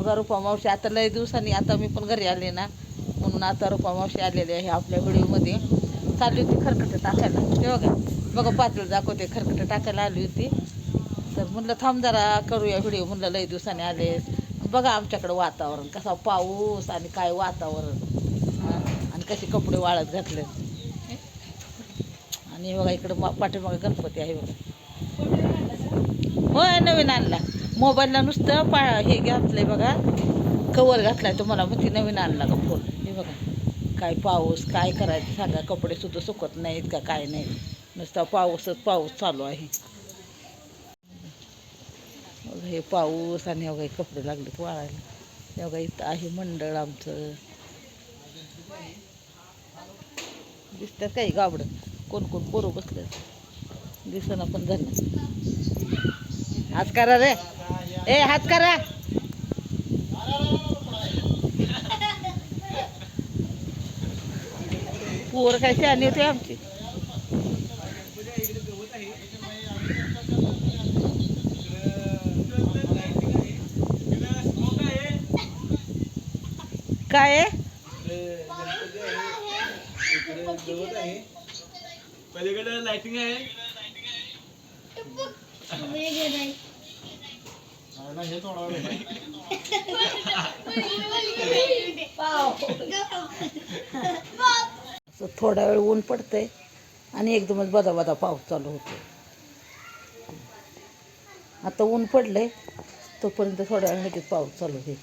बघा रुपा मावशी आता लय दिवसांनी आता मी पण घरी आले ना म्हणून आता रुपा मावशी आलेली आहे आपल्या व्हिडिओमध्ये. चालली होती खरकटं टाकायला. ते बघा बघा पातळ दाखवते खरकटं टाकायला आली होती. तर म्हणलं थांब जरा करूया व्हिडिओ. म्हणलं लय दिवसांनी आले. बघा आमच्याकडं वातावरण कसा पाऊस आणि काय वातावरण. आणि कसे कपडे वाळत घातले. आणि बघा इकडं मा- पाठीमागे गणपती आहे बघा. होय नवीन आणला. मोबाईलला नुसतं पा हे घातलंय बघा. कवर घातलाय तुम्हाला मग ती नवीन आणला का फोन? हे बघा. काय पाऊस काय करायचं सांगा. कपडे सुद्धा सुकत नाहीत का काय नाही. नुसता पाऊसच पाऊस चालू आहे. हे पाऊस आणि हे हे कपडे लागलेत वाळायला. अवघा इथं आहे मंडळ आमचं. दिसतात काही गाबडं. कोण कोण पोरं बसलं दिसणं पण झालं. आज करा रे. ए हात करा पोर काय शहाणी होते आमची काय आहे पलीकडे लाइटिंग आहे हे। असं थोडा वेळ ऊन पडतंय आणि एकदमच बदा बदा पाऊस चालू होतो आता ऊन पडलंय तोपर्यंत थोड्या वेळ लगेच पाऊस चालू होईल